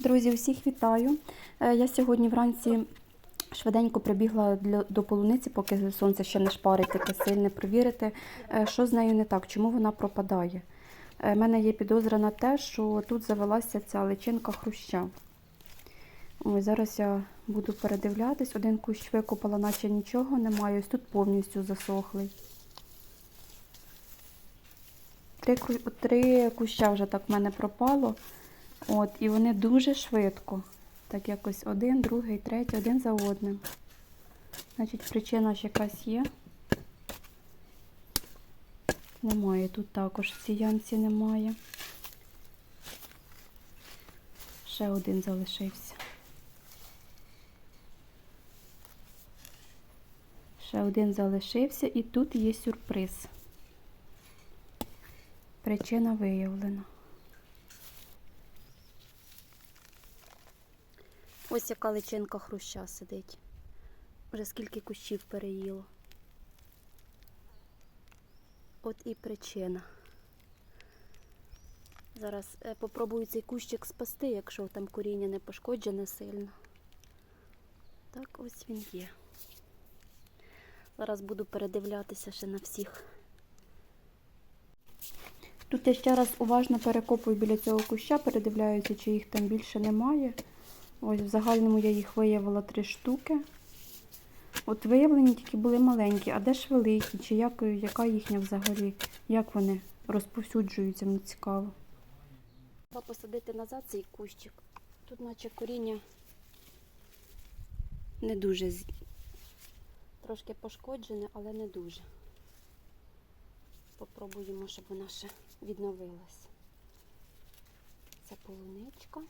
Друзі, усіх вітаю. Е, Я сьогодні вранці швиденько прибігла для, до полуниці, поки сонце ще не шпарить таке сильне, провірити, е, що з нею не так, чому вона пропадає. У мене є підозра на те, що тут завелася ця личинка хруща. Ось зараз я буду передивлятись. Один кущ викопала, наче нічого немає. Ось тут повністю засохлий. Три, три куща вже так в мене пропало. От, і вони дуже швидко. Так якось один, другий, третій, один за одним. Значить, причина ж якась є. Немає. Тут також в цій ямці немає. Ще один залишився. Ще один залишився, і тут є сюрприз. Причина виявлена. Ось яка личинка хруща сидить. Вже скільки кущів переїло. От і причина. Зараз е, попробую цей кущик спасти, якщо там коріння не пошкоджене сильно. Так, ось він є. Зараз буду передивлятися ще на всіх. Тут я ще раз уважно перекопую біля цього куща, передивляюся, чи їх там більше немає. Ось в загальному я їх виявила три штуки. От виявлені тільки були маленькі, а де ж великі? Чи як, яка їхня взагалі? Як вони розповсюджуються, мені цікаво. Треба посадити назад цей кущик. Тут наче коріння не дуже трошки пошкоджене, але не дуже. Попробуємо, щоб вона ще відновилась. Це полуничка.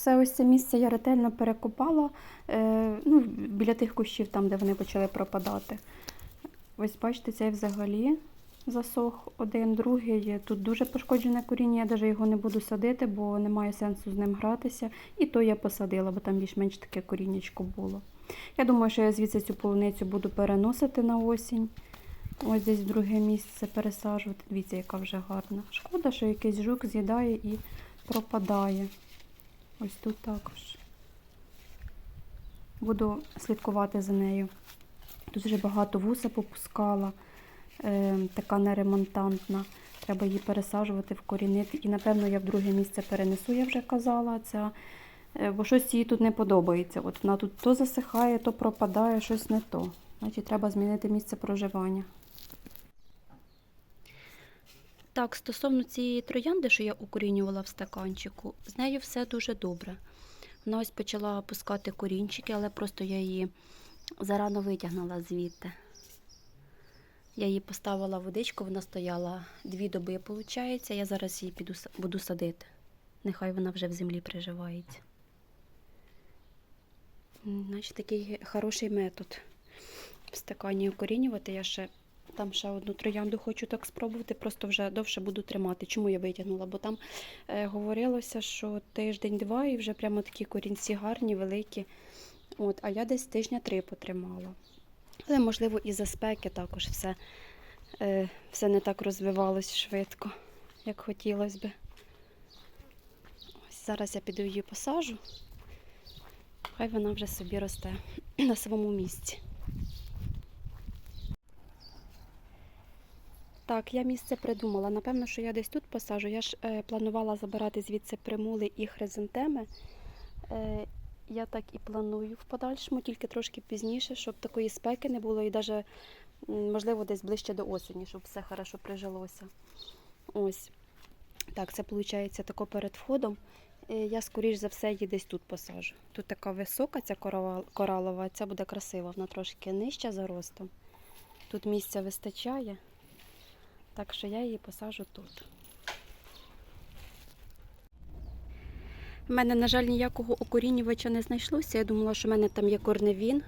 Все ось це місце я ретельно перекопала е, ну, біля тих кущів, там, де вони почали пропадати. Ось бачите, цей взагалі засох один, другий. Тут дуже пошкоджене коріння, я навіть його не буду садити, бо немає сенсу з ним гратися. І то я посадила, бо там більш-менш таке коріннячко було. Я думаю, що я звідси цю полуницю буду переносити на осінь. Ось десь в друге місце пересаджувати. Дивіться, яка вже гарна. Шкода, що якийсь жук з'їдає і пропадає. Ось тут також. Буду слідкувати за нею. Тут вже багато вуса попускала, е, така неремонтантна. Треба її пересаджувати, вкорінити. І, напевно, я в друге місце перенесу, я вже казала. Ця, е, бо щось їй тут не подобається. От вона тут то засихає, то пропадає, щось не то. Значить, треба змінити місце проживання. Так, стосовно цієї троянди, що я укорінювала в стаканчику, з нею все дуже добре. Вона ось почала пускати корінчики, але просто я її зарано витягнула звідти. Я її поставила в водичку, вона стояла дві доби, виходить. Я зараз її піду, буду садити. Нехай вона вже в землі приживається. Значить, такий хороший метод в стакані укорінювати. Я ще там ще одну троянду хочу так спробувати, просто вже довше буду тримати. Чому я витягнула? Бо там е, говорилося, що тиждень-два і вже прямо такі корінці гарні, великі. От, а я десь тижня три потримала. Але, можливо, і за спеки також все, е, все не так розвивалось швидко, як хотілося би. Ось зараз я піду її посажу. Хай вона вже собі росте на своєму місці. Так, я місце придумала. Напевно, що я десь тут посажу. Я ж е, планувала забирати звідси примули і хризантеми. Е, я так і планую в подальшому, тільки трошки пізніше, щоб такої спеки не було, і навіть, можливо, десь ближче до осені, щоб все хорошо прижилося. Ось. Так, це виходить тако перед входом. Е, Я, скоріш за все, її десь тут посажу. Тут така висока, ця коралова, ця буде красива, вона трошки нижча за ростом. Тут місця вистачає. Так що я її посажу тут. У мене, на жаль, ніякого окорінювача не знайшлося. Я думала, що в мене там є корневін,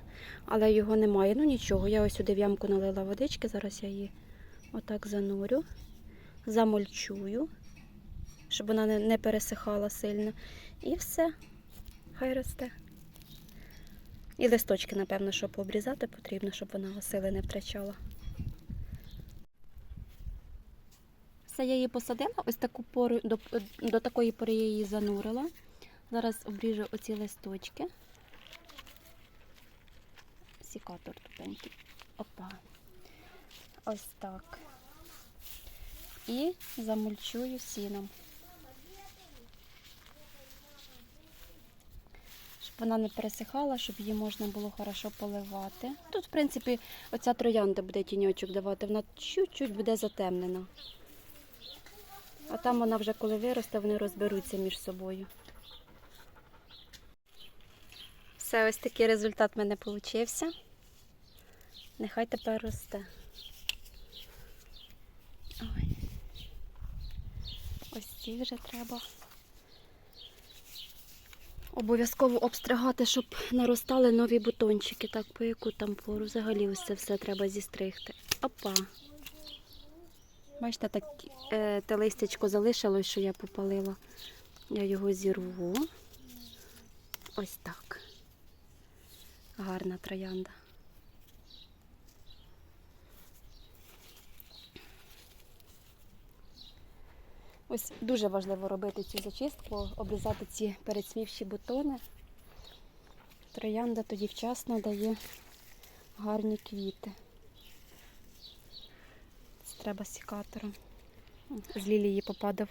але його немає. Ну нічого, я ось сюди в ямку налила водички, зараз я її отак занурю, замульчую, щоб вона не, пересихала сильно. І все, хай росте. І листочки, напевно, що пообрізати потрібно, щоб вона сили не втрачала. Все, я її посадила, ось таку пору, до, до такої пори я її занурила. Зараз обріжу оці листочки. Сікатор тупенький. Опа. Ось так. І замульчую сіном. Щоб вона не пересихала, щоб її можна було хорошо поливати. Тут, в принципі, оця троянда буде тіньочок давати, вона чуть-чуть буде затемнена. А там вона вже коли виросте, вони розберуться між собою. Все, ось такий результат в мене вийшов. Нехай тепер росте. Ой. Ось ці вже треба. Обов'язково обстригати, щоб наростали нові бутончики. Так, по яку там пору. Взагалі ось це все треба зістригти. Опа. Бачите, так е, те листячко залишилось, що я попалила. Я його зірву. Ось так. Гарна троянда. Ось дуже важливо робити цю зачистку, обрізати ці перецвівші бутони. Троянда тоді вчасно дає гарні квіти. Треба сікатором. З лілії попадав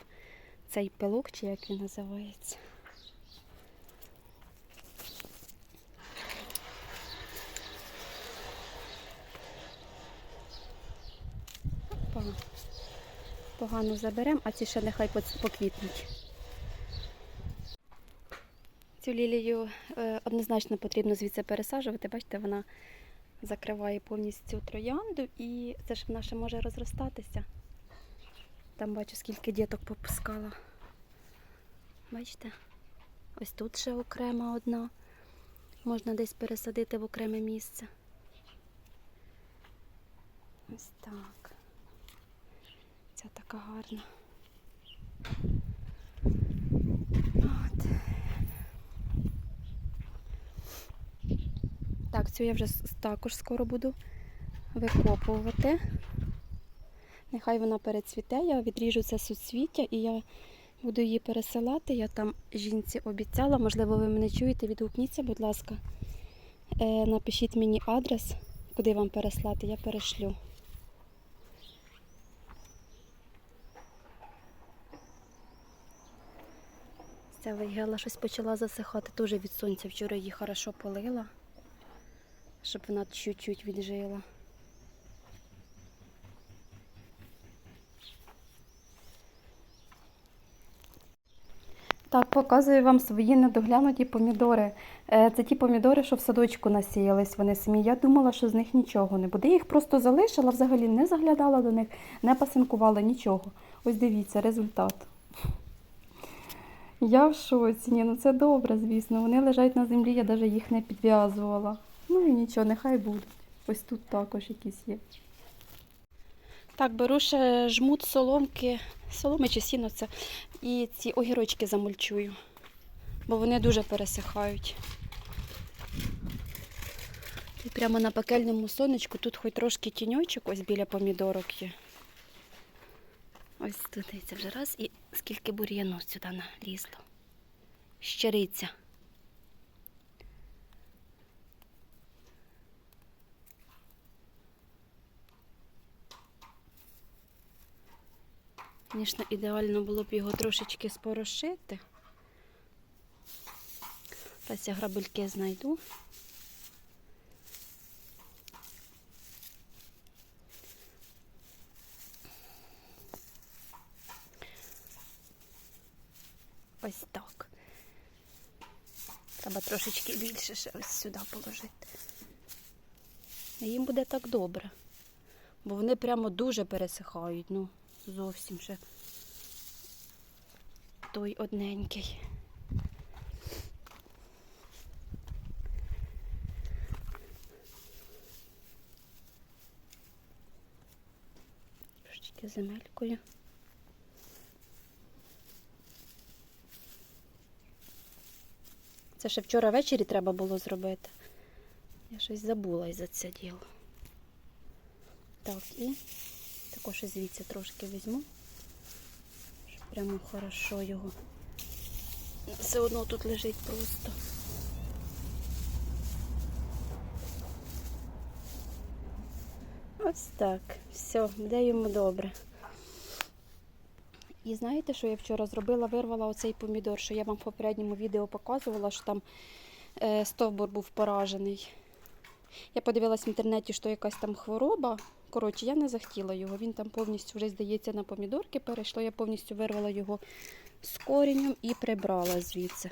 цей пилок, чи як він називається. Опа. Погано заберемо, а ці ще нехай поквітнуть. Цю лілію е, однозначно потрібно звідси пересаджувати. Бачите, вона закриває повністю троянду і це ж вона ще може розростатися. Там бачу, скільки діток попускала. Бачите? Ось тут ще окрема одна. Можна десь пересадити в окреме місце. Ось так. Ця така гарна. От. Так, цю я вже також скоро буду викопувати. Нехай вона перецвіте, я відріжу це суцвіття і я буду її пересилати. Я там жінці обіцяла, можливо, ви мене чуєте, відгукніться, будь ласка. Е, напишіть мені адрес, куди вам переслати, я перешлю. Ця вейгела щось почала засихати, теж від сонця. Вчора її хорошо полила, щоб вона чуть-чуть віджила. Так, показую вам свої недоглянуті помідори. Е, Це ті помідори, що в садочку насіялись вони самі. Я думала, що з них нічого не буде. Я їх просто залишила, взагалі не заглядала до них, не пасинкувала нічого. Ось дивіться, результат. Я в шоці. Ні, ну це добре, звісно. Вони лежать на землі, я навіть їх не підв'язувала. Ну і нічого, нехай будуть. Ось тут також якісь є. Так, беру ще жмут соломки, соломи чи сіно це, і ці огірочки замульчую, бо вони дуже пересихають. І прямо на пекельному сонечку тут хоч трошки тіньочок ось біля помідорок є. Ось тут дивіться вже раз і скільки бур'яну сюди налізло. Щириця. Звісно, ідеально було б його трошечки спорошити. Зараз я грабельки знайду. Ось так. Треба трошечки більше ще ось сюди положити. Їм буде так добре. Бо вони прямо дуже пересихають. Ну, зовсім ще той одненький. Трошечки земелькою. Це ще вчора ввечері треба було зробити. Я щось забула із за це діло. Так, і також і звідси трошки візьму. Щоб прямо хорошо його. Все одно тут лежить просто. Ось так. Все, буде йому добре. І знаєте, що я вчора зробила? Вирвала оцей помідор, що я вам в попередньому відео показувала, що там е, стовбур був поражений. Я подивилась в інтернеті, що якась там хвороба. Коротше, я не захотіла його. Він там повністю вже здається на помідорки перейшло. Я повністю вирвала його з корінням і прибрала звідси.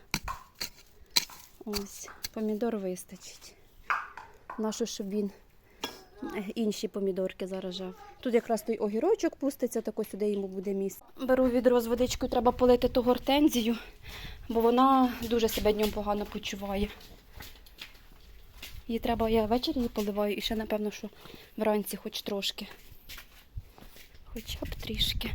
Ось, помідор вистачить. Нащо, щоб він е, інші помідорки заражав. Тут якраз той огірочок пуститься, так ось сюди йому буде місце. Беру відро з водичкою, треба полити ту гортензію, бо вона дуже себе днем погано почуває. Її треба, я ввечері її поливаю і ще, напевно, що вранці хоч трошки. Хоча б трішки.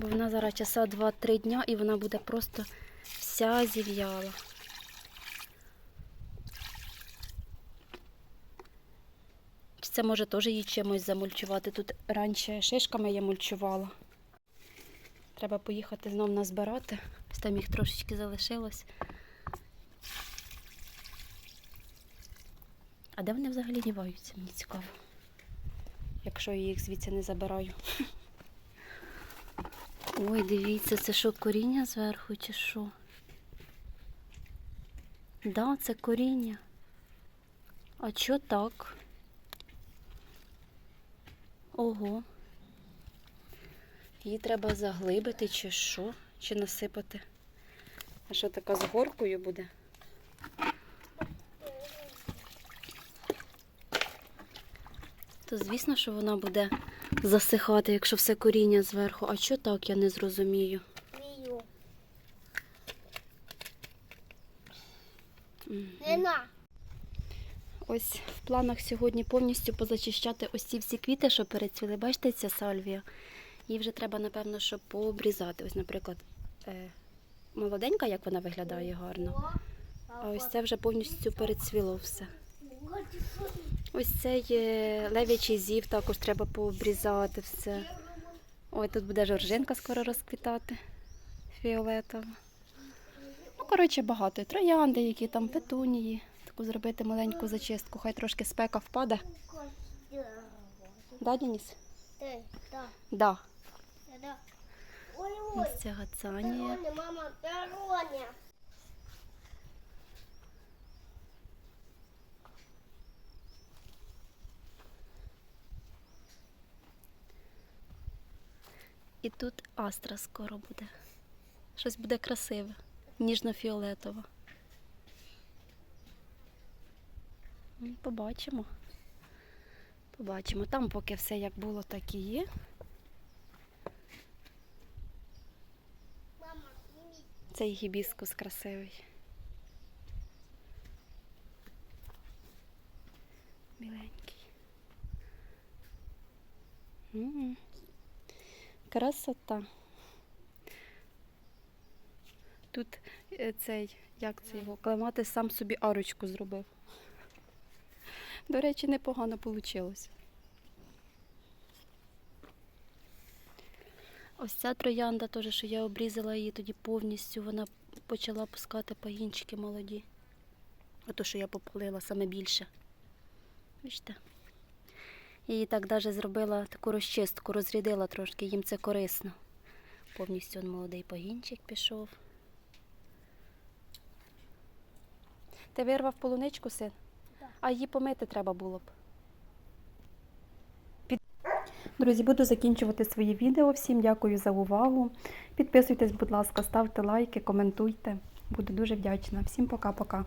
Бо вона зараз часа 2-3 дня і вона буде просто вся зів'яла. Це може теж її чимось замульчувати. Тут раніше шишками я мульчувала. Треба поїхати знов назбирати. Там їх трошечки залишилось. А де вони взагалі діваються? Мені цікаво. Якщо я їх звідси не забираю. Ой, дивіться, це що, коріння зверху чи що? Да, це коріння. А чо так? Ого. Її треба заглибити чи що? Чи насипати? А що така з горкою буде? То звісно, що вона буде засихати, якщо все коріння зверху. А що так, я не зрозумію. Мію. М. Ось в планах сьогодні повністю позачищати ось ці всі квіти, що перецвіли. Бачите, ця сальвія. Її вже треба, напевно, щоб пообрізати. Ось, наприклад, молоденька, як вона виглядає гарно. А ось це вже повністю перецвіло все. Ось цей е, лев'ячий зів також треба пообрізати все. Ой, тут буде жоржинка скоро розквітати. Фіолетова. Ну, коротше, багато. Троянди, які там петунії. Таку зробити маленьку зачистку. Хай трошки спека впаде. Да, Дініс? Ти, так, Да. Ось ця гацанія. Мама, пероня. І тут астра скоро буде. Щось буде красиве, ніжно-фіолетове. Побачимо. Побачимо. Там поки все як було, так і є. Мама, сніміть. Цей гібіскус красивий. Біленький. М, Красота. Тут е, цей, як це його, клематис сам собі арочку зробив. До речі, непогано вийшло. Ось ця троянда теж, що я обрізала її тоді повністю, вона почала пускати пагінчики молоді. Ото, що я пополила саме більше. Бачите? І так навіть зробила таку розчистку, розрядила трошки, їм це корисно. Повністю он молодий пагінчик пішов. Ти вирвав полуничку, син? Так. А її помити треба було б. Друзі, буду закінчувати своє відео. Всім дякую за увагу. Підписуйтесь, будь ласка, ставте лайки, коментуйте. Буду дуже вдячна. Всім пока-пока.